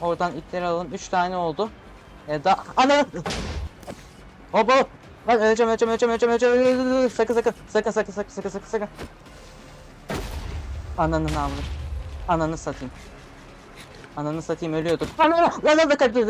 Oradan ipleri alalım. 3 tane oldu. E, da ana Hop hop. Lan öleceğim öleceğim öleceğim öleceğim öleceğim. Sakın sakın. Sakın sakın sakın sakın sakın sakın. Ananı namını. Ananı satayım.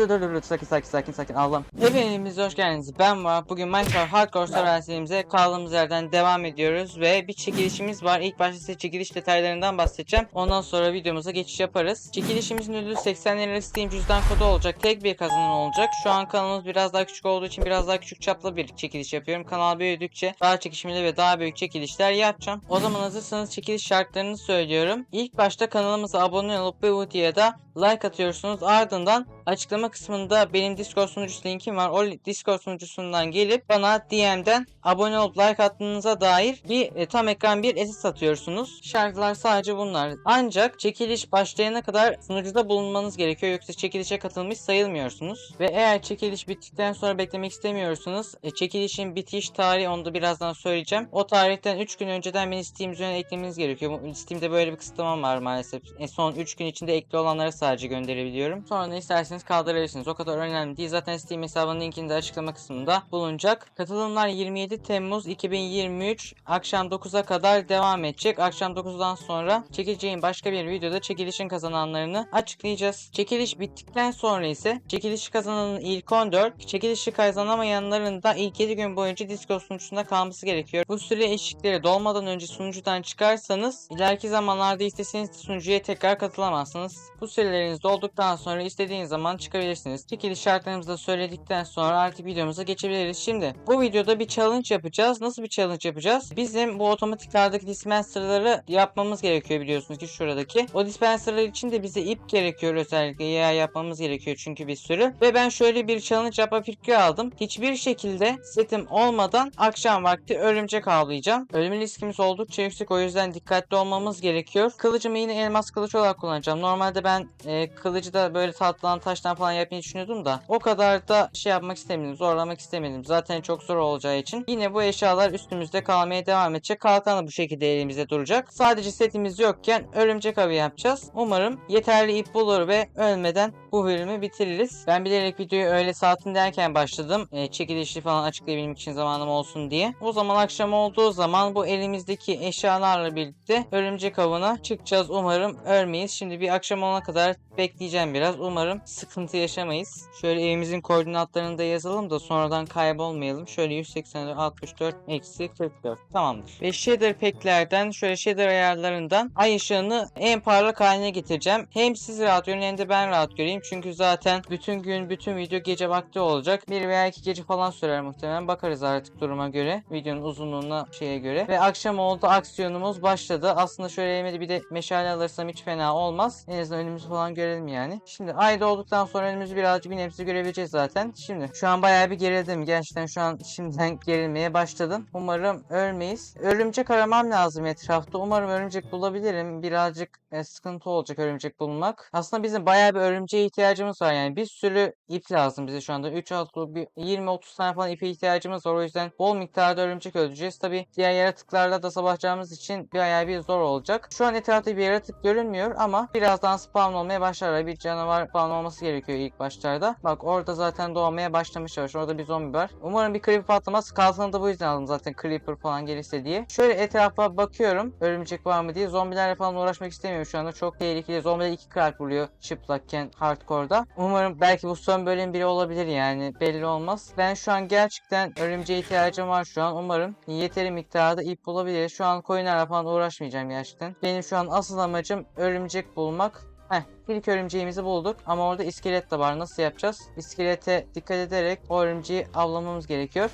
Dur dur dur sakin sakin sakin sakin Allah'ım. Hepiniz hoş geldiniz. Ben var. Bugün Minecraft Hardcore serverimize kaldığımız yerden devam ediyoruz ve bir çekilişimiz var. İlk başta size çekiliş detaylarından bahsedeceğim. Ondan sonra videomuza geçiş yaparız. Çekilişimizin ödülü 80 lira Steam cüzdan kodu olacak. Tek bir kazanan olacak. Şu an kanalımız biraz daha küçük olduğu için biraz daha küçük çaplı bir çekiliş yapıyorum. Kanal büyüdükçe daha çekişmeli ve daha büyük çekilişler yapacağım. O zaman hazırsanız çekiliş şartlarını söylüyorum. İlk başta kanalımıza abone olup bu videoya like atıyorsunuz. Ardından açıklama kısmında benim Discord sunucusu linkim var. O Discord sunucusundan gelip bana DM'den abone olup like attığınıza dair bir e, tam ekran bir SS atıyorsunuz. Şarkılar sadece bunlar. Ancak çekiliş başlayana kadar sunucuda bulunmanız gerekiyor. Yoksa çekilişe katılmış sayılmıyorsunuz. Ve eğer çekiliş bittikten sonra beklemek istemiyorsanız e, çekilişin bitiş tarihi onu da birazdan söyleyeceğim. O tarihten 3 gün önceden beni Steam üzerine eklemeniz gerekiyor. Bu- Steam'de böyle bir kısıtlamam var maalesef. E, son 3 gün içinde ekli olanlara sadece gönderebiliyorum. Sonra da isterseniz kaldırabilirsiniz. O kadar önemli değil. Zaten Steam hesabının linkini de açıklama kısmında bulunacak. Katılımlar 27 Temmuz 2023 akşam 9'a kadar devam edecek. Akşam 9'dan sonra çekeceğim başka bir videoda çekilişin kazananlarını açıklayacağız. Çekiliş bittikten sonra ise çekilişi kazananın ilk 14, çekilişi kazanamayanların da ilk 7 gün boyunca Discord sunucusunda kalması gerekiyor. Bu süre eşikleri dolmadan önce sunucudan çıkarsanız ileriki zamanlarda istediğiniz sunucuya tekrar katılamazsınız. Bu süreleriniz dolduktan sonra istediğiniz zaman çıkabilirsiniz. Çekiliş şartlarımızı da söyledikten sonra artık videomuza geçebiliriz. Şimdi bu videoda bir challenge yapacağız. Nasıl bir challenge yapacağız? Bizim bu otomatiklerdeki dispenserları yapmamız gerekiyor biliyorsunuz ki şuradaki. O dispenserlar için de bize ip gerekiyor özellikle. Yağ yapmamız gerekiyor çünkü bir sürü. Ve ben şöyle bir challenge yapma fikri aldım. Hiçbir şekilde setim olmadan akşam vakti örümcek avlayacağım. Ölüm riskimiz oldukça yüksek o yüzden dikkatli olmamız gerekiyor. Kılıcımı yine elmas kılıç olarak kullanacağım. Normalde ben e, kılıcı da böyle tatlıdan taştan falan yapmayı düşünüyordum da o kadar da şey yapmak istemedim. Zorlamak istemedim. Zaten çok zor olacağı için. Yine bu eşyalar üstümüzde kalmaya devam edecek. Kalkan da bu şekilde elimizde duracak. Sadece setimiz yokken örümcek avı yapacağız. Umarım yeterli ip bulur ve ölmeden bu bölümü bitiririz. Ben bilerek videoyu öyle saatin derken başladım. E, çekilişi falan açıklayabilmek için zamanım olsun diye. O zaman akşam olduğu zaman bu elimizdeki eşyalarla birlikte örümcek avına çıkacağız. Umarım ölmeyiz. Şimdi bir akşam olana kadar bekleyeceğim biraz. Umarım sıkıntı yaşamayız. Şöyle evimizin koordinatlarını da yazalım da sonradan kaybolmayalım. Şöyle 184 64 eksi 44 tamamdır. Ve shader pack'lerden şöyle shader ayarlarından ay ışığını en parlak haline getireceğim. Hem siz rahat görün hem de ben rahat göreyim. Çünkü zaten bütün gün bütün video gece vakti olacak. Bir veya iki gece falan sürer muhtemelen. Bakarız artık duruma göre. Videonun uzunluğuna şeye göre. Ve akşam oldu aksiyonumuz başladı. Aslında şöyle elime bir de meşale alırsam hiç fena olmaz. En azından önümüzü falan görelim yani. Şimdi ay doğduktan sonra önümüzü birazcık bir nebze görebileceğiz zaten. Şimdi şu an bayağı bir gerildim. Gerçekten şu an şimdiden gerilmeye başladım. Umarım ölmeyiz. Örümcek aramam lazım etrafta. Umarım örümcek bulabilirim. Birazcık e, sıkıntı olacak örümcek bulmak. Aslında bizim bayağı bir örümceğe ihtiyacımız var. Yani bir sürü ip lazım bize şu anda. 3 6 bir 20-30 tane falan ipe ihtiyacımız var. O yüzden bol miktarda örümcek öldüreceğiz. Tabi diğer yaratıklarla da savaşacağımız için bayağı bir zor olacak. Şu an etrafta bir yaratık görünmüyor ama birazdan spawn olmaya başlar. Bir canavar spawn olması gerekiyor ilk başlarda. Bak orada zaten doğmaya başlamış yavaş. Orada bir zombi var. Umarım bir creeper patlamaz. Kalkanı da bu yüzden aldım zaten creeper falan gelirse diye. Şöyle etrafa bakıyorum. Örümcek var mı diye. Zombilerle falan uğraşmak istemiyorum şu anda. Çok tehlikeli. Zombiler iki kalp vuruyor çıplakken hardcore'da. Umarım belki bu son bölüm biri olabilir yani. Belli olmaz. Ben şu an gerçekten örümceğe ihtiyacım var şu an. Umarım yeteri miktarda ip bulabiliriz. Şu an koyunlarla falan uğraşmayacağım gerçekten. Benim şu an asıl amacım örümcek bulmak. Heh, ilk örümceğimizi bulduk ama orada iskelet de var. Nasıl yapacağız? İskelete dikkat ederek o örümceği avlamamız gerekiyor.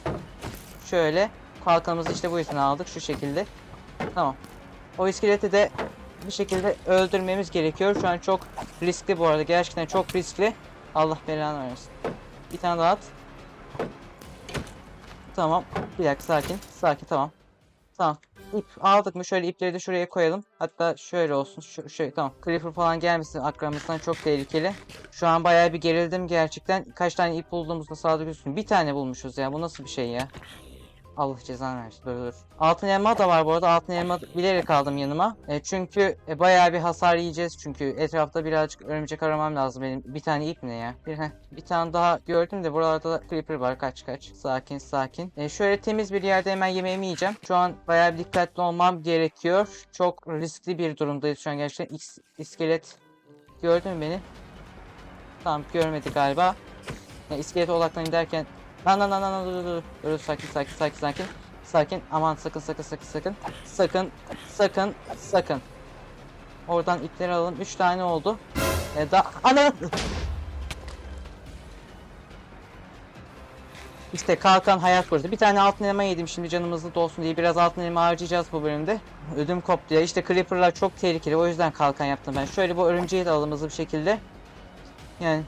Şöyle kalkanımızı işte bu yüzden aldık şu şekilde. Tamam. O iskeleti de bir şekilde öldürmemiz gerekiyor. Şu an çok riskli bu arada. Gerçekten çok riskli. Allah belanı versin. Bir tane daha at. Tamam. Bir dakika sakin. Sakin tamam. Tamam. İp aldık mı şöyle ipleri de şuraya koyalım. Hatta şöyle olsun. Şu, şöyle tamam. Creeper falan gelmesin aklımızdan çok tehlikeli. Şu an bayağı bir gerildim gerçekten. Kaç tane ip bulduğumuzda sağda gözüküyor. Bir tane bulmuşuz ya. Bu nasıl bir şey ya? Allah cezanı versin. Dur dur. Altın elma da var bu arada. Altın elma bilerek aldım yanıma. E, çünkü e, bayağı bir hasar yiyeceğiz. Çünkü etrafta birazcık örümcek aramam lazım benim. Bir tane ip ne ya? Bir, heh, bir tane daha gördüm de buralarda da creeper var. Kaç kaç. Sakin sakin. E, şöyle temiz bir yerde hemen yemeğimi yiyeceğim. Şu an bayağı bir dikkatli olmam gerekiyor. Çok riskli bir durumdayız şu an gerçekten. X, iskelet gördün mü beni? Tamam görmedi galiba. Ya, iskelete odaklanayım derken Lan lan lan lan dur dur dur. Dur sakin sakin sakin sakin. Sakin. Aman sakın sakın sakın sakın. Sakın sakın sakın. Oradan ipleri alalım. 3 tane oldu. E da ana İşte kalkan hayat kurdu. Bir tane altın elma yedim şimdi canımızı dolsun diye biraz altın elma harcayacağız bu bölümde. Ödüm koptu ya. İşte creeper'lar çok tehlikeli. O yüzden kalkan yaptım ben. Şöyle bu örümceği de alalım hızlı bir şekilde. Yani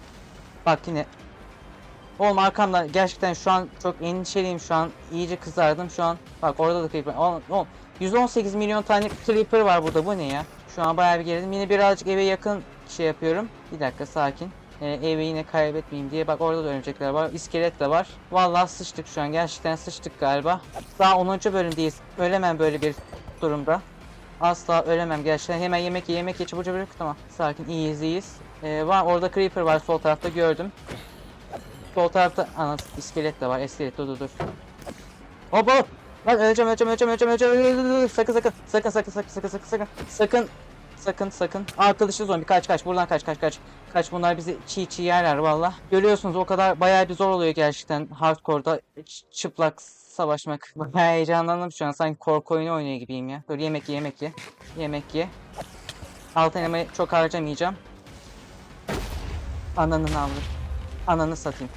bak yine Oğlum arkamda gerçekten şu an çok endişeliyim şu an. İyice kızardım şu an. Bak orada da creeper. Oğlum, oğlum 118 milyon tane creeper var burada. Bu ne ya? Şu an bayağı bir gerildim. Yine birazcık eve yakın şey yapıyorum. Bir dakika sakin. Ee, evi yine kaybetmeyeyim diye. Bak orada da örümcekler var. İskelet de var. Vallahi sıçtık şu an. Gerçekten sıçtık galiba. Daha 10. bölümdeyiz. Ölemem böyle bir durumda. Asla ölemem gerçekten. Hemen yemek ye, yemek ye çabuk çabuk. Tamam. Sakin iyiyiz iyiyiz. Ee, var orada creeper var sol tarafta gördüm. Sol tarafta ana iskelet de var. İskelet dur dur dur. Hop hop. Lan öleceğim öleceğim öleceğim öleceğim öleceğim. Sakın sakın. Sakın sakın sakın sakın sakın sakın. Sakın. Sakın sakın. Arkadaşı zombi kaç kaç. Buradan kaç kaç kaç. Kaç bunlar bizi çiğ çiğ yerler valla. Görüyorsunuz o kadar bayağı bir zor oluyor gerçekten hardcore'da çıplak savaşmak. Bayağı heyecanlandım şu an. Sanki korku oyunu oynuyor gibiyim ya. Dur yemek ye yemek ye. Yemek ye. Altın elmayı çok harcamayacağım. Ananın avlu. Ananı satayım.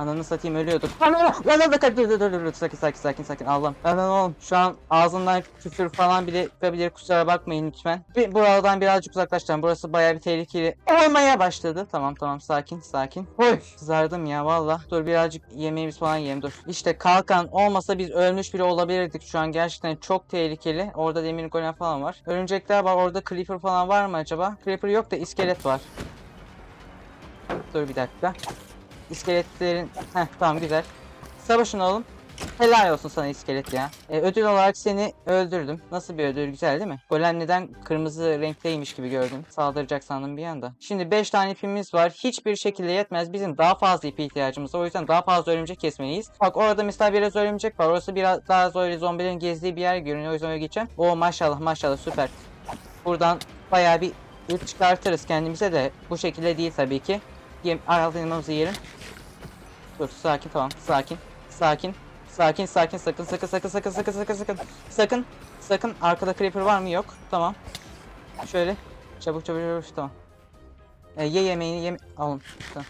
Ananı satayım ölüyorduk. Ananı lan lan dur dur dur dur sakin sakin sakin sakin Allah'ım. Lan oğlum şu an ağzından küfür falan bile çıkabilir kusura bakmayın lütfen. Bir, buradan birazcık uzaklaşacağım. Burası bayağı bir tehlikeli olmaya başladı. Tamam tamam sakin sakin. Oy kızardım ya valla. Dur birazcık yemeğimiz falan yiyelim dur. İşte kalkan olmasa biz ölmüş bile olabilirdik şu an gerçekten çok tehlikeli. Orada demir golem falan var. Örümcekler var orada creeper falan var mı acaba? Creeper yok da iskelet var. Dur bir dakika. İskeletlerin... Heh tamam güzel. Savaşın oğlum. Helal olsun sana iskelet ya. Ee, ödül olarak seni öldürdüm. Nasıl bir ödül güzel değil mi? Golem neden kırmızı renkteymiş gibi gördüm. Saldıracak sandım bir anda. Şimdi 5 tane ipimiz var. Hiçbir şekilde yetmez. Bizim daha fazla ipe ihtiyacımız var. O yüzden daha fazla örümcek kesmeliyiz. Bak orada mesela biraz örümcek var. Orası biraz daha böyle zombilerin gezdiği bir yer görünüyor. O yüzden öyle geçeceğim. Oo maşallah maşallah süper. Buradan bayağı bir ip çıkartırız kendimize de. Bu şekilde değil tabii ki. Yem, altınımızı yiyelim. Dur sakin tamam sakin. Sakin. Sakin sakin sakın sakın sakın sakın sakın sakın sakın. Sakın. Sakın. Arkada creeper var mı? Yok. Tamam. Şöyle. Çabuk çabuk çabuk tamam. E, ye yemeğini yem alın. Tamam.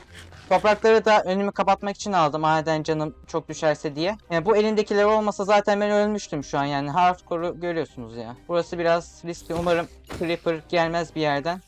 Toprakları da önümü kapatmak için aldım maden canım çok düşerse diye. Yani bu elindekiler olmasa zaten ben ölmüştüm şu an yani hardcore'u görüyorsunuz ya. Burası biraz riskli umarım creeper gelmez bir yerden.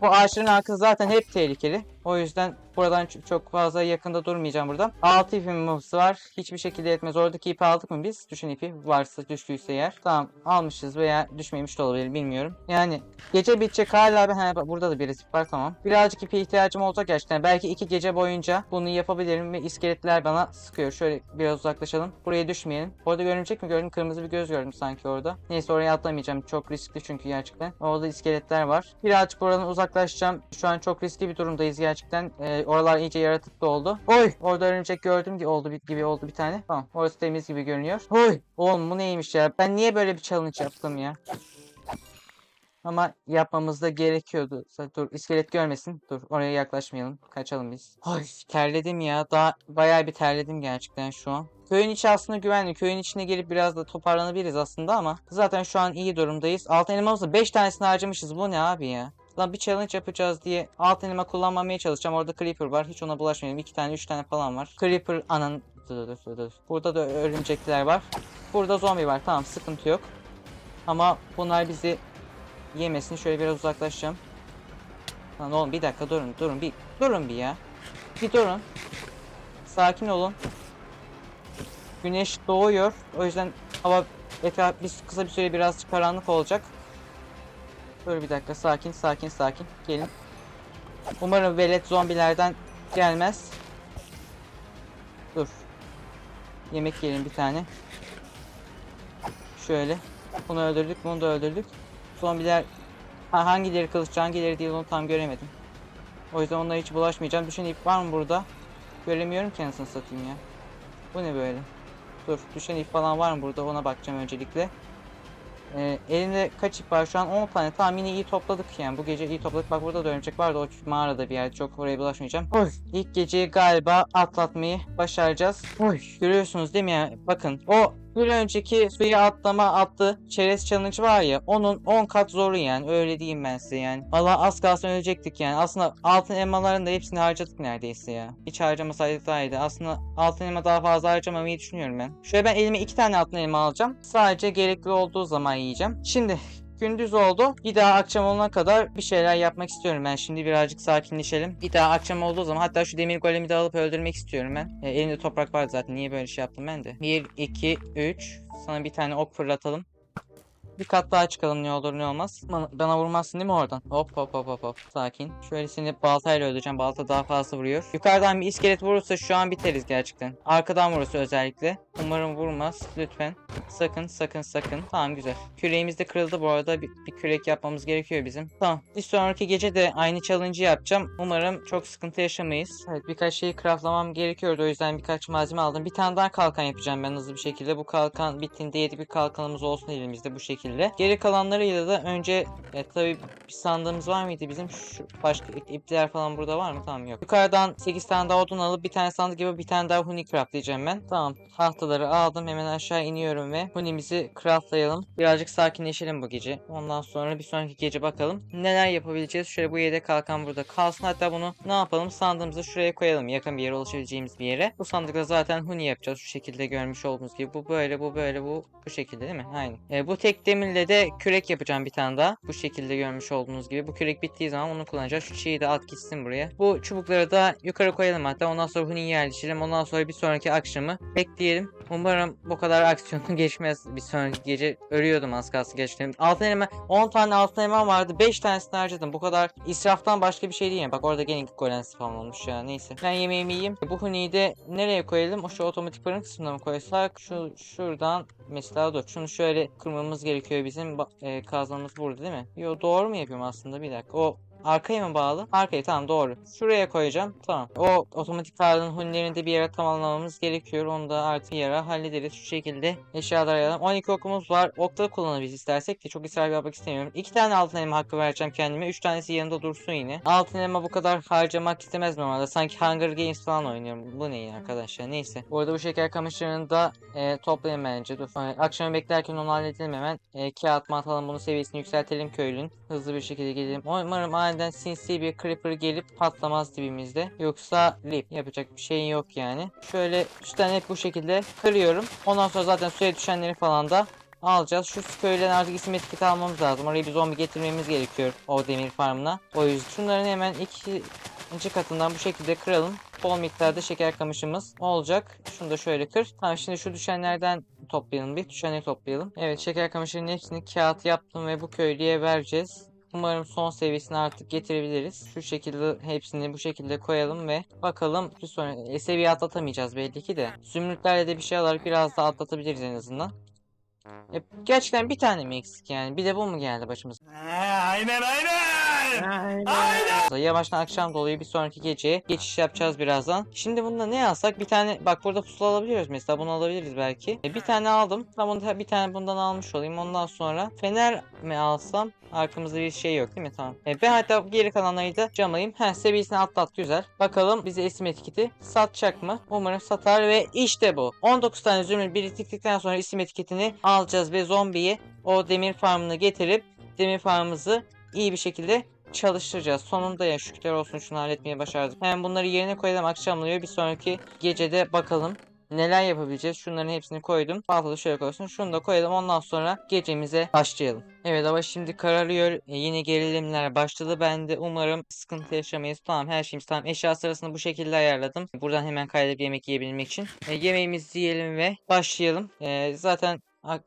Bu ağaçların arkası zaten hep tehlikeli. O yüzden buradan çok fazla yakında durmayacağım burada. 6 ipimiz var. Hiçbir şekilde yetmez. Oradaki ipi aldık mı biz? Düşen ipi varsa düştüyse eğer. Tamam almışız veya düşmemiş de olabilir bilmiyorum. Yani gece bitecek hala ben bak burada da bir ip var tamam. Birazcık ipe ihtiyacım olacak gerçekten. Belki iki gece boyunca bunu yapabilirim ve iskeletler bana sıkıyor. Şöyle biraz uzaklaşalım. Buraya düşmeyelim. Orada görünecek mi gördüm? Kırmızı bir göz gördüm sanki orada. Neyse oraya atlamayacağım. Çok riskli çünkü gerçekten. Orada iskeletler var. Birazcık buradan uzaklaşacağım. Şu an çok riskli bir durumdayız gerçekten. Ee, oralar iyice yaratıklı oldu. Oy! Orada örümcek gördüm ki oldu gibi oldu bir tane. Tamam. Orası temiz gibi görünüyor. Oy! Oğlum bu neymiş ya? Ben niye böyle bir challenge yaptım ya? Ama yapmamız da gerekiyordu. Dur iskelet görmesin. Dur oraya yaklaşmayalım. Kaçalım biz. Ay terledim ya. Daha bayağı bir terledim gerçekten şu an. Köyün içi aslında güvenli. Köyün içine gelip biraz da toparlanabiliriz aslında ama zaten şu an iyi durumdayız. Altın elmamızda 5 tanesini harcamışız. Bu ne abi ya? Lan bir challenge yapacağız diye altın elma kullanmamaya çalışacağım. Orada creeper var. Hiç ona bulaşmayalım. 2 tane 3 tane falan var. Creeper anan... Burada da örümcekler var. Burada zombi var. Tamam sıkıntı yok. Ama bunlar bizi yemesin. Şöyle biraz uzaklaşacağım. Lan oğlum bir dakika durun durun bir durun bir ya. Bir durun. Sakin olun. Güneş doğuyor. O yüzden hava etraf biz kısa bir süre biraz karanlık olacak. Dur bir dakika sakin sakin sakin gelin. Umarım velet zombilerden gelmez. Dur. Yemek yiyelim bir tane. Şöyle. Bunu öldürdük. Bunu da öldürdük. Zombiler ha, hangileri kılıççı hangileri değil onu tam göremedim. O yüzden onlara hiç bulaşmayacağım. Düşen ip var mı burada? Göremiyorum ki anasını satayım ya. Bu ne böyle? Dur düşen ip falan var mı burada ona bakacağım öncelikle. Ee, elimde kaç ip var? Şu an 10 tane. Tamam yine iyi topladık yani. Bu gece iyi topladık. Bak burada da örümcek vardı o mağarada bir yerde. Çok oraya bulaşmayacağım. Oy. İlk geceyi galiba atlatmayı başaracağız. Oy. Görüyorsunuz değil mi ya? Bakın o bir önceki suya atlama attı çerez challenge var ya onun 10 kat zoru yani öyle diyeyim ben size yani. Valla az kalsın ölecektik yani aslında altın elmaların da hepsini harcadık neredeyse ya. Hiç harcamasaydık daha iyiydi. Aslında altın elma daha fazla harcamamayı düşünüyorum ben. Şöyle ben elime iki tane altın elma alacağım. Sadece gerekli olduğu zaman yiyeceğim. Şimdi gündüz oldu. Bir daha akşam olana kadar bir şeyler yapmak istiyorum ben. Şimdi birazcık sakinleşelim. Bir daha akşam olduğu zaman hatta şu demir golemi de alıp öldürmek istiyorum ben. E, elimde toprak var zaten. Niye böyle şey yaptım ben de? 1, 2, 3. Sana bir tane ok fırlatalım. Bir kat daha çıkalım ne olur ne olmaz. Bana, bana vurmazsın değil mi oradan? Hop hop hop hop hop. Sakin. Şöyle seni baltayla öldüreceğim. Balta daha fazla vuruyor. Yukarıdan bir iskelet vurursa şu an biteriz gerçekten. Arkadan vurursa özellikle. Umarım vurmaz. Lütfen. Sakın sakın sakın. Tamam güzel. Küreğimiz de kırıldı bu arada. Bir, bir kürek yapmamız gerekiyor bizim. Tamam. Bir sonraki gece de aynı challenge'ı yapacağım. Umarım çok sıkıntı yaşamayız. Evet birkaç şeyi craftlamam gerekiyordu. O yüzden birkaç malzeme aldım. Bir tane daha kalkan yapacağım ben hızlı bir şekilde. Bu kalkan bittiğinde yedi bir kalkanımız olsun elimizde bu şekilde. Geri kalanlarıyla da önce e, tabii bir sandığımız var mıydı bizim? Şu başka ip- ipler falan burada var mı? Tamam yok. Yukarıdan 8 tane daha odun alıp bir tane sandık gibi bir tane daha huni craftlayacağım ben. Tamam. Tahtaları aldım. Hemen aşağı iniyorum ve hunimizi craftlayalım. Birazcık sakinleşelim bu gece. Ondan sonra bir sonraki gece bakalım neler yapabileceğiz. Şöyle bu yedek kalkan burada kalsın. Hatta bunu ne yapalım? Sandığımızı şuraya koyalım. Yakın bir yere ulaşabileceğimiz bir yere. Bu sandıkta zaten huni yapacağız. Şu şekilde görmüş olduğunuz gibi. Bu böyle, bu böyle, bu bu şekilde değil mi? Aynen. E, bu tek demirle de kürek yapacağım bir tane daha. Bu şekilde görmüş olduğunuz gibi. Bu kürek bittiği zaman onu kullanacağız. Şu şeyi de at gitsin buraya. Bu çubukları da yukarı koyalım hatta. Ondan sonra huni yerleştirelim. Ondan sonra bir sonraki akşamı bekleyelim. Umarım bu kadar aksiyonu geçmez. Bir sonraki gece ölüyordum az kalsın geçtim. Altın elma 10 tane altın elma vardı. 5 tanesini harcadım. Bu kadar israftan başka bir şey değil yani. Bak orada gene golem spam olmuş ya. Neyse. Ben yemeğimi yiyeyim. Bu huniyi de nereye koyalım? O şu otomatik fırın kısmına mı koysak? Şu şuradan mesela dur. Şunu şöyle kırmamız gerekiyor bizim. Ba- e, kazmamız burada değil mi? Yo doğru mu yapıyorum aslında? Bir dakika. O Arkaya mı bağlı? Arkaya tamam doğru. Şuraya koyacağım. Tamam. O otomatik fırın hunilerini de bir yere tamamlamamız gerekiyor. Onu da artık ara hallederiz. Şu şekilde eşyalar ayarlayalım. 12 okumuz var. Okta kullanabiliriz istersek de çok ısrar yapmak istemiyorum. 2 tane altın elma hakkı vereceğim kendime. 3 tanesi yanında dursun yine. Altın elma bu kadar harcamak istemez normalde. Sanki Hunger Games falan oynuyorum. Bu ne ya arkadaşlar? Neyse. Bu arada bu şeker kamışlarını da e, toplayayım bence. Dur. E, akşam beklerken onu halledelim hemen. E, kağıt atalım bunu seviyesini yükseltelim köylünün. Hızlı bir şekilde gidelim. Umarım aniden sinsi bir creeper gelip patlamaz dibimizde. Yoksa lip yapacak bir şey yok yani. Şöyle üstten hep bu şekilde kırıyorum. Ondan sonra zaten suya düşenleri falan da alacağız. Şu köyden artık isim etiketi almamız lazım. Oraya bir zombi getirmemiz gerekiyor o demir farmına. O yüzden şunların hemen ikinci katından bu şekilde kıralım. Bol miktarda şeker kamışımız olacak. Şunu da şöyle kır. Tamam şimdi şu düşenlerden toplayalım bir. Düşenleri toplayalım. Evet şeker kamışlarının hepsini kağıt yaptım ve bu köylüye vereceğiz. Umarım son seviyesini artık getirebiliriz. Şu şekilde hepsini bu şekilde koyalım ve bakalım bir sonra e, seviye atlatamayacağız belli ki de. Zümrütlerle de bir şey alarak biraz daha atlatabiliriz en azından. E, gerçekten bir tane mi eksik yani? Bir de bu mu geldi başımıza? Aynen aynen. Yavaştan akşam doluyor bir sonraki geceye geçiş yapacağız birazdan. Şimdi bunda ne alsak bir tane bak burada pusula alabiliyoruz mesela bunu alabiliriz belki. E, bir tane aldım. Tamam bunu bir tane bundan almış olayım. Ondan sonra fener mi alsam arkamızda bir şey yok değil mi? Tamam. E, ben hatta geri kalanları da camayım. Heh seviyesini atlat güzel. Bakalım bize isim etiketi satacak mı? Umarım satar ve işte bu. 19 tane zümrüt biriktirdikten sonra isim etiketini alacağız ve zombiyi o demir farmını getirip demir farmımızı iyi bir şekilde çalıştıracağız. Sonunda ya şükürler olsun şunu halletmeyi başardık. Hemen bunları yerine koyalım akşamlıyor. Bir sonraki gecede bakalım neler yapabileceğiz. Şunların hepsini koydum. Baltalı şöyle koysun. Şunu da koyalım. Ondan sonra gecemize başlayalım. Evet ama şimdi kararıyor. E, yine gerilimler başladı. Ben de umarım sıkıntı yaşamayız. Tamam her şeyimiz tamam. Eşya sırasını bu şekilde ayarladım. Buradan hemen kaydedip yemek yiyebilmek için. E, yemeğimizi yiyelim ve başlayalım. E, zaten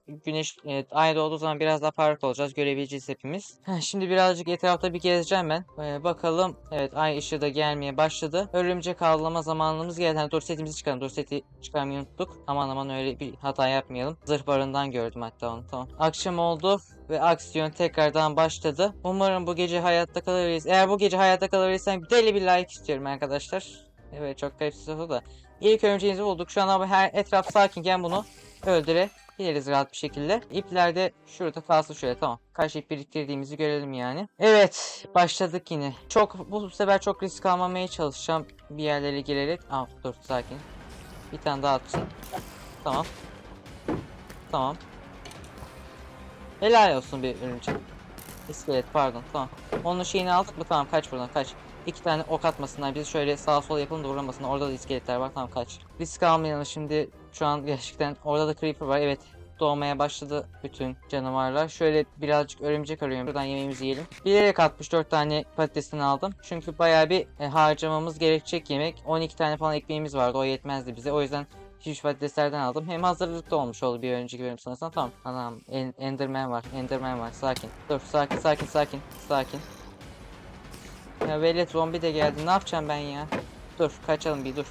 Güneş evet, ay doğduğu zaman biraz daha parlak olacağız. Görebileceğiz hepimiz. Şimdi birazcık etrafta bir gezeceğim ben. Ee, bakalım. Evet ay ışığı da gelmeye başladı. Örümcek avlama zamanımız geldi. Hani dur setimizi çıkaralım. Dur seti çıkarmayı unuttuk. Aman aman öyle bir hata yapmayalım. Zırh barından gördüm hatta onu. Tamam. Akşam oldu ve aksiyon tekrardan başladı. Umarım bu gece hayatta kalırız. Eğer bu gece hayatta kalırsan deli bir like istiyorum arkadaşlar. Evet çok garipsiz oldu da. İlk örümceğimizi bulduk. Şu an ama her etraf sakinken bunu öldürebiliriz rahat bir şekilde. İpler de şurada kalsın şöyle tamam. Kaç ip biriktirdiğimizi görelim yani. Evet başladık yine. Çok bu sefer çok risk almamaya çalışacağım bir yerlere girerek. Aa dur sakin. Bir tane daha atsın. Tamam. Tamam. Helal olsun bir örümcek. İskelet pardon tamam. Onun şeyini aldık mı tamam kaç buradan kaç. İki tane ok atmasınlar bizi şöyle sağa sola yapalım da vuramasınlar. Orada da iskeletler var tamam kaç. Risk almayalım şimdi şu an gerçekten orada da creeper var evet. Doğmaya başladı bütün canavarlar. Şöyle birazcık örümcek arıyorum. Buradan yemeğimizi yiyelim. Bilerek 64 tane patatesini aldım. Çünkü bayağı bir e, harcamamız gerekecek yemek. 12 tane falan ekmeğimiz vardı. O yetmezdi bize. O yüzden Şiş patateslerden aldım. Hem hazırlıklı olmuş oldu bir önceki bölüm sanırsam. Tamam. Anam en- Enderman var. Enderman var. Sakin. Dur sakin sakin sakin. Sakin. Ya velet zombi de geldi. Ne yapacağım ben ya? Dur kaçalım bir dur.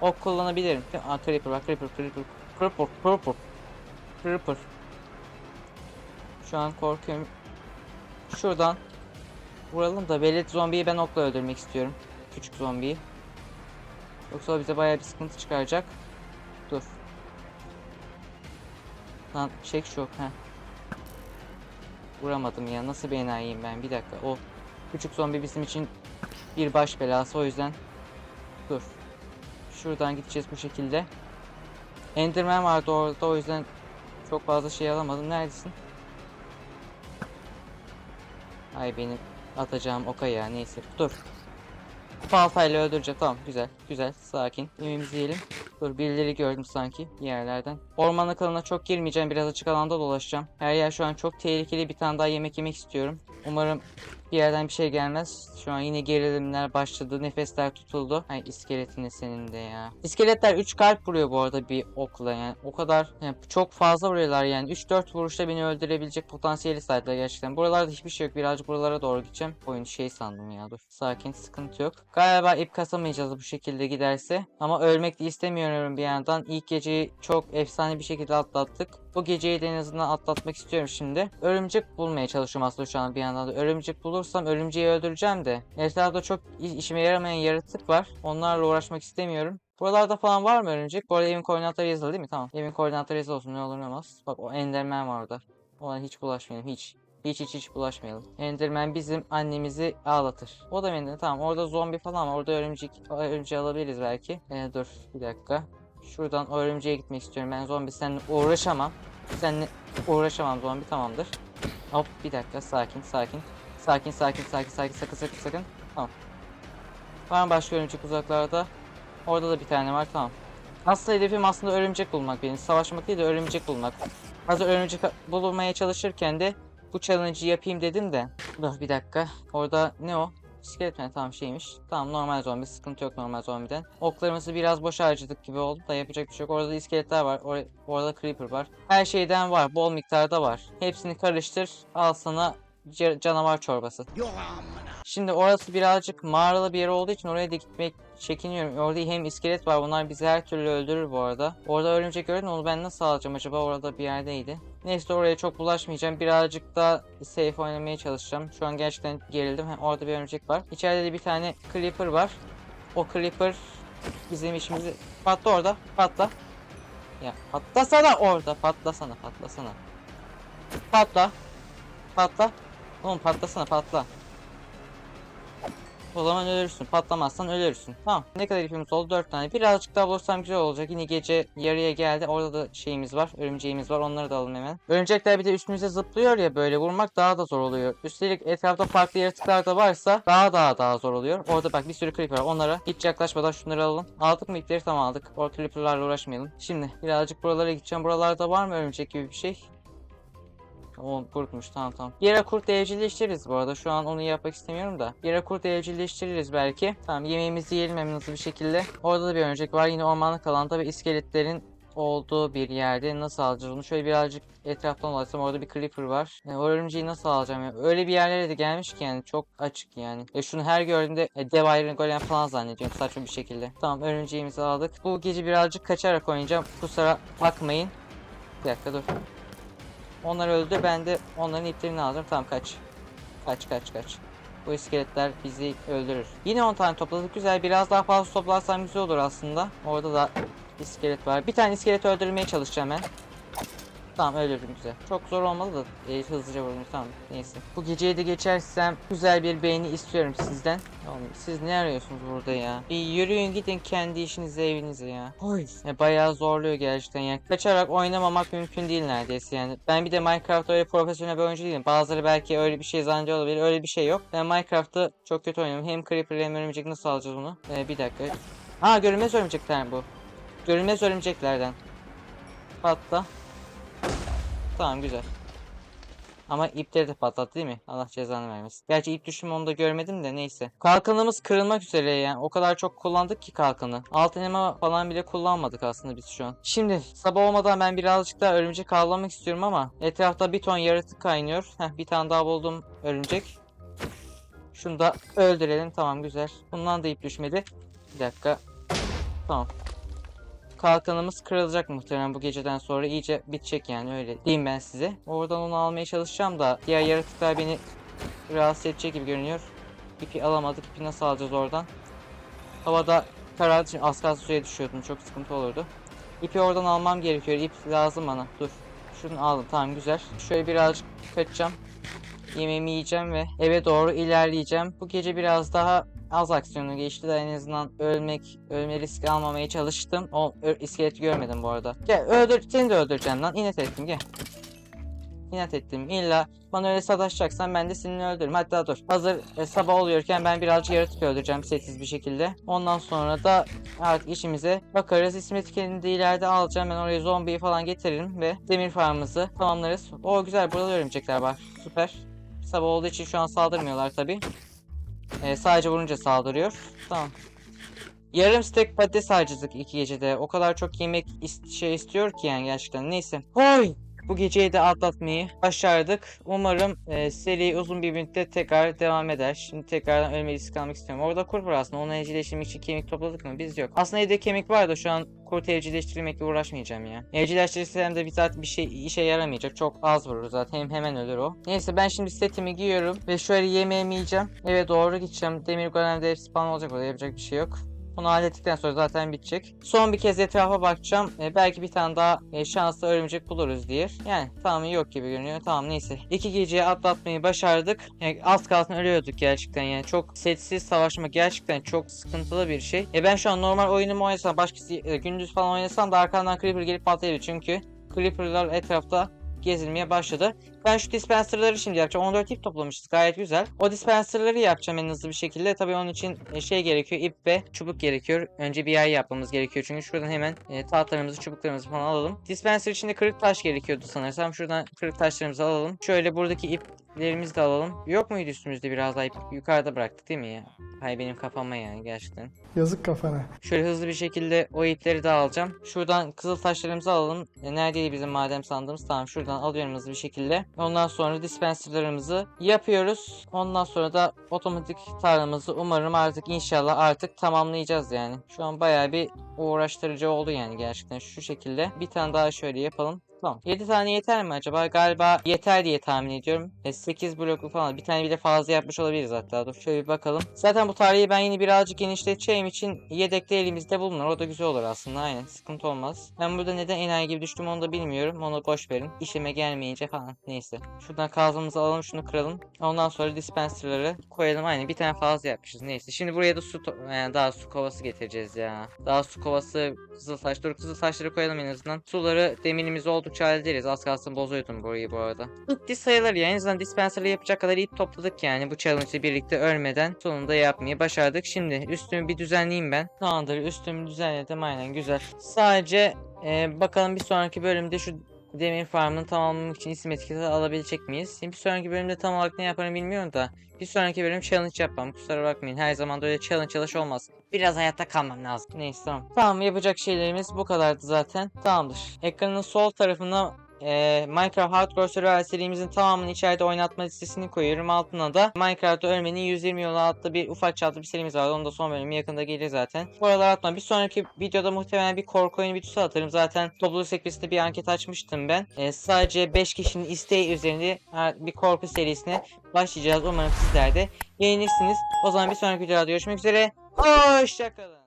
Ok kullanabilirim. Aa creeper var. Creeper creeper. Creeper creeper. Creeper. Şu an korkuyorum. Şuradan vuralım da velet zombiyi ben okla öldürmek istiyorum. Küçük zombiyi. Yoksa o bize bayağı bir sıkıntı çıkaracak. Dur. Lan çek şu. Heh. Vuramadım ya. Nasıl bir enayiyim ben? Bir dakika. O küçük zombi bizim için bir baş belası. O yüzden dur. Şuradan gideceğiz bu şekilde. Enderman vardı orada. O yüzden çok fazla şey alamadım. Neredesin? Ay benim atacağım oka ya. Neyse. Dur. Baltayla öldüreceğim. Tamam güzel. Güzel. Sakin. Yemeğimizi yiyelim. Dur birileri gördüm sanki yerlerden. Ormanlık alana çok girmeyeceğim. Biraz açık alanda dolaşacağım. Her yer şu an çok tehlikeli. Bir tane daha yemek yemek istiyorum. Umarım bir yerden bir şey gelmez. Şu an yine gerilimler başladı. Nefesler tutuldu. Ay iskeletini senin de ya. İskeletler 3 kalp vuruyor bu arada bir okla yani. O kadar yani çok fazla vuruyorlar yani. 3-4 vuruşta beni öldürebilecek potansiyeli sahipler gerçekten. Buralarda hiçbir şey yok. Birazcık buralara doğru gideceğim. Oyun şey sandım ya dur. Sakin sıkıntı yok. Galiba ip kasamayacağız bu şekilde giderse. Ama ölmek de istemiyorum bir yandan. İlk geceyi çok efsane bir şekilde atlattık. Bu geceyi de en azından atlatmak istiyorum şimdi. Örümcek bulmaya çalışıyorum aslında şu an bir yandan da. Örümcek bulursam örümceği öldüreceğim de. Etrafta çok işime yaramayan yaratık var. Onlarla uğraşmak istemiyorum. Buralarda falan var mı örümcek? Bu arada evin koordinatları yazılı değil mi? Tamam. Evin koordinatları yazılı olsun ne olur ne olmaz. Bak o Enderman var orada. Ona hiç bulaşmayalım hiç. Hiç hiç hiç bulaşmayalım. Enderman bizim annemizi ağlatır. O da benden tamam orada zombi falan var. Orada örümcek, örümceği alabiliriz belki. Ee, dur bir dakika. Şuradan o örümceğe gitmek istiyorum. Ben zombi seninle uğraşamam. Seninle uğraşamam zombi tamamdır. Hop bir dakika sakin sakin. Sakin sakin sakin sakin sakın sakın sakın. Tamam. Var mı başka örümcek uzaklarda? Orada da bir tane var tamam. Asıl hedefim aslında örümcek bulmak benim. Savaşmak değil de örümcek bulmak. Hazır örümcek bulmaya çalışırken de bu challenge'ı yapayım dedim de. Dur bir dakika. Orada ne o? İskelet mi? Tamam şeymiş. Tamam normal zombi. Sıkıntı yok normal zombiden. Oklarımızı biraz boş harcadık gibi oldu da yapacak bir şey yok. Orada da iskeletler var. Or orada creeper var. Her şeyden var. Bol miktarda var. Hepsini karıştır. Al sana canavar çorbası. Şimdi orası birazcık mağaralı bir yer olduğu için oraya da gitmek çekiniyorum. Orada hem iskelet var. Bunlar bizi her türlü öldürür bu arada. Orada örümcek gördüm onu ben nasıl alacağım acaba? Orada bir yerdeydi. Neyse oraya çok bulaşmayacağım. Birazcık daha safe oynamaya çalışacağım. Şu an gerçekten gerildim. Orada bir örümcek var. İçeride de bir tane creeper var. O creeper bizim işimizi... Patla orada. Patla. Ya patlasana orada. Patlasana patlasana. Patla. Patla. Oğlum patlasana patla. O zaman ölürsün. Patlamazsan ölürsün. Tamam. Ne kadar ipimiz oldu? 4 tane. Birazcık daha bulursam güzel olacak. Yine gece yarıya geldi. Orada da şeyimiz var. Örümceğimiz var. Onları da alalım hemen. Örümcekler bir de üstümüze zıplıyor ya böyle. Vurmak daha da zor oluyor. Üstelik etrafta farklı yaratıklar da varsa daha daha daha zor oluyor. Orada bak bir sürü creeper var. Onlara hiç yaklaşmadan şunları alalım. Aldık mı ipleri? Tamam aldık. O creeperlarla uğraşmayalım. Şimdi birazcık buralara gideceğim. Buralarda var mı örümcek gibi bir şey? O kurtmuş tamam tamam. Yere kurt evcilleştiririz bu arada. Şu an onu yapmak istemiyorum da. Yere kurt evcilleştiririz belki. Tamam yemeğimizi yiyelim hemen hızlı bir şekilde. Orada da bir örümcek var. Yine ormanlık alanda ve iskeletlerin olduğu bir yerde nasıl alacağız onu? Şöyle birazcık etraftan dolaşsam orada bir creeper var. Yani o örümceği nasıl alacağım ya? Öyle bir yerlere de gelmiş ki yani çok açık yani. E şunu her gördüğümde e, dev Iron Golem falan zannediyorum saçma bir şekilde. Tamam örümceğimizi aldık. Bu gece birazcık kaçarak oynayacağım. Kusura bakmayın. Bir dakika dur. Onlar öldü. Ben de onların iplerini aldım. Tamam kaç. Kaç kaç kaç. Bu iskeletler bizi öldürür. Yine 10 tane topladık. Güzel. Biraz daha fazla toplarsam güzel olur aslında. Orada da iskelet var. Bir tane iskelet öldürmeye çalışacağım ben. Tamam öldürdüm güzel. Çok zor olmadı da e, hızlıca vurdum tamam neyse. Bu geceyi de geçersem güzel bir beğeni istiyorum sizden. Oğlum, siz ne arıyorsunuz burada ya? Bir yürüyün gidin kendi işinize evinize ya. Oy. E, bayağı zorluyor gerçekten yani. Kaçarak oynamamak mümkün değil neredeyse yani. Ben bir de Minecraft öyle profesyonel bir oyuncu değilim. Bazıları belki öyle bir şey zannediyor olabilir. Öyle bir şey yok. Ben Minecraft'ı çok kötü oynuyorum. Hem Creeper hem örümcek nasıl alacağız onu? E, bir dakika. Aa görünmez örümcekler bu. Görünmez örümceklerden. Patla. Tamam güzel. Ama ipleri de patlattı değil mi? Allah cezanı vermesin. Gerçi ip düşümü onu da görmedim de neyse. Kalkanımız kırılmak üzere yani. O kadar çok kullandık ki kalkanı. Altın elma falan bile kullanmadık aslında biz şu an. Şimdi sabah olmadan ben birazcık daha örümcek avlamak istiyorum ama etrafta bir ton yaratık kaynıyor. Heh bir tane daha buldum örümcek. Şunu da öldürelim. Tamam güzel. Bundan da ip düşmedi. Bir dakika. Tamam kalkanımız kırılacak muhtemelen bu geceden sonra iyice bitecek yani öyle diyeyim ben size. Oradan onu almaya çalışacağım da diğer yaratıklar beni rahatsız edecek gibi görünüyor. İpi alamadık. İpi nasıl alacağız oradan? Havada karardı için az kalsın suya düşüyordum. Çok sıkıntı olurdu. İpi oradan almam gerekiyor. İp lazım bana. Dur. Şunu aldım. Tamam güzel. Şöyle birazcık kaçacağım. Yemeğimi yiyeceğim ve eve doğru ilerleyeceğim. Bu gece biraz daha az aksiyonu geçti de en azından ölmek, ölme riski almamaya çalıştım. O iskeleti görmedim bu arada. Gel öldür, seni de öldüreceğim lan. İnat ettim gel. İnat ettim. İlla bana öyle sataşacaksan ben de seni öldürürüm. Hatta dur. Hazır e, sabah oluyorken ben birazcık yaratık öldüreceğim sessiz bir şekilde. Ondan sonra da artık işimize bakarız. İsmet kendini de ileride alacağım. Ben oraya zombiyi falan getiririm ve demir farmımızı tamamlarız. O güzel. Burada da örümcekler var. Süper. Sabah olduğu için şu an saldırmıyorlar tabi. Ee, sadece vurunca saldırıyor. Tamam. Yarım stack patates harcadık iki gecede. O kadar çok yemek ist- şey istiyor ki yani gerçekten. Neyse. Hoy! Bu geceyi de atlatmayı başardık. Umarım e, seri uzun bir müddet tekrar devam eder. Şimdi tekrardan ölme riski almak istiyorum. Orada kurt var aslında. Onu evcilleştirmek için kemik topladık mı? Biz yok. Aslında evde kemik var da şu an kurt evcilleştirmekle uğraşmayacağım ya. Evcilleştirirsem de bir zaten bir şey işe yaramayacak. Çok az vurur zaten. Hem hemen ölür o. Neyse ben şimdi setimi giyiyorum ve şöyle yemeğimi yiyeceğim. Eve doğru gideceğim. Demir golemde spawn olacak orada yapacak bir şey yok. Bunu hallettikten sonra zaten bitecek. Son bir kez etrafa bakacağım. E, belki bir tane daha e, şanslı örümcek buluruz diye. Yani tamam yok gibi görünüyor. Tamam neyse. İki geceyi atlatmayı başardık. Yani az kalsın ölüyorduk gerçekten yani. Çok setsiz savaşmak gerçekten çok sıkıntılı bir şey. E, ben şu an normal oyunumu oynasam başkası e, gündüz falan oynasam da arkamdan creeper gelip patlayabilir. Çünkü creeperlar etrafta gezilmeye başladı. Ben şu dispenserları şimdi yapacağım. 14 ip toplamışız. Gayet güzel. O dispenserları yapacağım en hızlı bir şekilde. Tabii onun için e, şey gerekiyor. ip ve çubuk gerekiyor. Önce bir yay yapmamız gerekiyor. Çünkü şuradan hemen e, tahtalarımızı, çubuklarımızı falan alalım. Dispenser için de kırık taş gerekiyordu sanırsam. Şuradan kırık taşlarımızı alalım. Şöyle buradaki iplerimizi de alalım. Yok muydu üstümüzde biraz daha ip? Yukarıda bıraktık değil mi ya? Hay benim kafama yani gerçekten. Yazık kafana. Şöyle hızlı bir şekilde o ipleri de alacağım. Şuradan kızıl taşlarımızı alalım. E, neredeydi bizim madem sandığımız? Tamam şuradan alıyorum hızlı bir şekilde. Ondan sonra dispenserlarımızı yapıyoruz. Ondan sonra da otomatik tarlamızı umarım artık inşallah artık tamamlayacağız yani. Şu an bayağı bir uğraştırıcı oldu yani gerçekten şu şekilde. Bir tane daha şöyle yapalım. Tamam. 7 tane yeter mi acaba? Galiba yeter diye tahmin ediyorum. E, 8 bloklu falan. Bir tane bile fazla yapmış olabiliriz hatta. Dur şöyle bir bakalım. Zaten bu tarihi ben yine birazcık genişleteceğim için yedekte elimizde bulunur. O da güzel olur aslında. Aynen. Sıkıntı olmaz. Ben burada neden enayi gibi düştüm onu da bilmiyorum. Onu boş verin. İşime gelmeyince falan. Neyse. Şuradan kazmamızı alalım. Şunu kıralım. Ondan sonra dispenserları koyalım. Aynen. Bir tane fazla yapmışız. Neyse. Şimdi buraya da su yani daha su kovası getireceğiz ya. Daha su kovası kızıl taş. Dur kızıl taşları koyalım en azından. Suları deminimiz oldukça hallederiz. Az kalsın bozuyordum burayı bu arada. Bitti sayılır ya. En azından dispenser'ı yapacak kadar ip topladık yani. Bu challenge ile birlikte ölmeden sonunda yapmayı başardık. Şimdi üstümü bir düzenleyeyim ben. Tamamdır üstümü düzenledim aynen güzel. Sadece e, bakalım bir sonraki bölümde şu demir farmını tamamlamak için isim etiketi alabilecek miyiz? Bir sonraki bölümde tam olarak ne yaparım bilmiyorum da bir sonraki bölüm challenge yapmam. Kusura bakmayın. Her zaman da öyle challenge çalış olmaz. Biraz hayatta kalmam lazım. Neyse tamam. Tamam yapacak şeylerimiz bu kadardı zaten. Tamamdır. Ekranın sol tarafına eee, Minecraft Hardcore Survival serimizin tamamını içeride oynatma listesini koyuyorum. Altına da Minecraft'ta ölmenin 120 yolu adlı bir ufak çaplı bir serimiz var. Onun da son bölümü yakında gelir zaten. Bu aralar atma. Bir sonraki videoda muhtemelen bir korku oyunu videosu atarım. Zaten topluluk sekmesinde bir anket açmıştım ben. Eee, sadece 5 kişinin isteği üzerinde bir korku serisine başlayacağız. Umarım sizler de beğenirsiniz. O zaman bir sonraki videoda görüşmek üzere. Hoşçakalın.